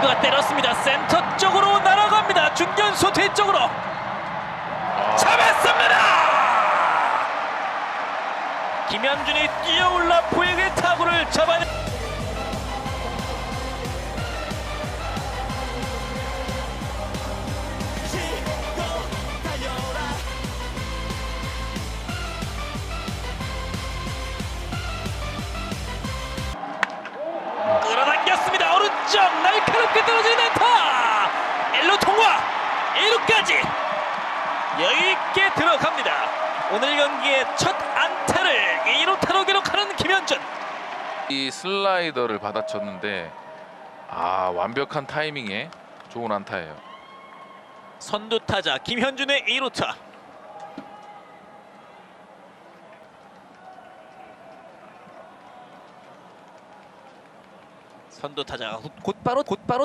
리그가 때렸습니다. 센터 쪽으로 날아갑니다. 중견수 뒤쪽으로 잡았습니다. 김현준이 뛰어올라 포획의 타구를 잡아내. 끌어 날카롭게 떨어지는 안타. 1루 통과. 1루까지 여유 있게 들어갑니다. 오늘 경기의 첫 안타를 2루 타로 기록하는 김현준. 이 슬라이더를 받아쳤는데 아 완벽한 타이밍에 좋은 안타예요. 선두 타자 김현준의 2루타. 선두 타자가 곧- 곧바로 곧바로